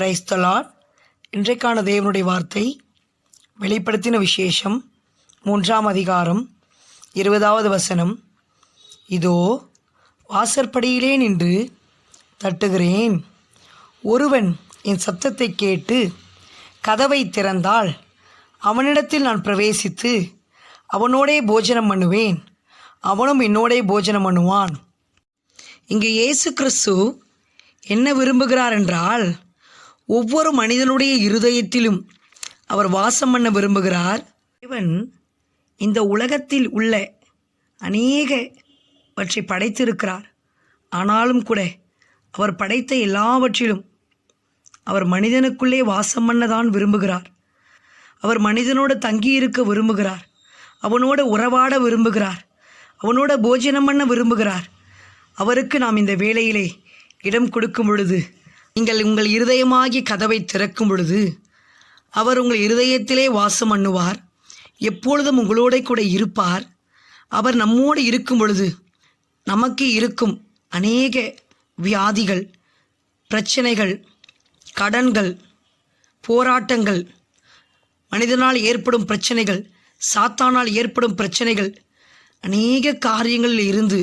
Praise the Lord இன்றைக்கான தேவனுடைய வார்த்தை வெளிப்படுத்தின விசேஷம் மூன்றாம் அதிகாரம் இருபதாவது வசனம். இதோ வாசற்படியிலே நின்று தட்டுகிறேன். ஒருவன் என் சத்தத்தை கேட்டு கதவை திறந்தால் அவனிடத்தில் நான் பிரவேசித்து அவனோடே போஜனம் பண்ணுவேன். அவனும் என்னோடே போஜனம் பண்ணுவான். இங்கே இயேசு கிறிஸ்து என்ன விரும்புகிறார் என்றால் ஒவ்வொரு மனிதனுடைய இருதயத்திலும் அவர் வாசம் பண்ண விரும்புகிறார். இவன் இந்த உலகத்தில் உள்ள அநேகவற்றை படைத்திருக்கிறார். ஆனாலும் கூட அவர் படைத்த எல்லாவற்றிலும் அவர் மனிதனுக்குள்ளே வாசம் பண்ணதான் விரும்புகிறார். அவர் மனிதனோடு தங்கியிருக்க விரும்புகிறார். அவனோட உறவாட விரும்புகிறார். அவனோட போஜனம் பண்ண விரும்புகிறார். அவருக்கு நாம் இந்த வேளையிலே இடம் கொடுக்கும் பொழுது நீங்கள் உங்கள் இருதயமாகி கதவை திறக்கும் பொழுது அவர் உங்கள் இருதயத்திலே வாசம் பண்ணுவார். எப்பொழுதும் உங்களோட கூட இருப்பார். அவர் நம்மோடு இருக்கும் பொழுது நமக்கு இருக்கும் அநேக வியாதிகள் பிரச்சனைகள் கடன்கள் போராட்டங்கள் மனிதனால் ஏற்படும் பிரச்சனைகள் சாத்தானால் ஏற்படும் பிரச்சனைகள் அநேக காரியங்களில் இருந்து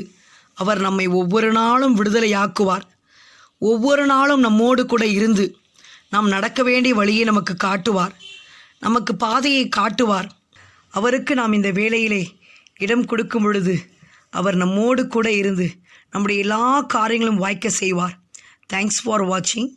அவர் நம்மை ஒவ்வொரு நாளும் விடுதலையாக்குவார். ஒவ்வொரு நாளும் நம்மோடு கூட இருந்து நாம் நடக்க வேண்டிய வழியை நமக்கு காட்டுவார். நமக்கு பாதையை காட்டுவார். அவருக்கு நாம் இந்த வேலையிலே இடம் கொடுக்கும் பொழுது அவர் நம்மோடு கூட இருந்து நம்முடைய எல்லா காரியங்களும் வாய்க்க செய்வார். தேங்க்ஸ் ஃபார் வாட்சிங்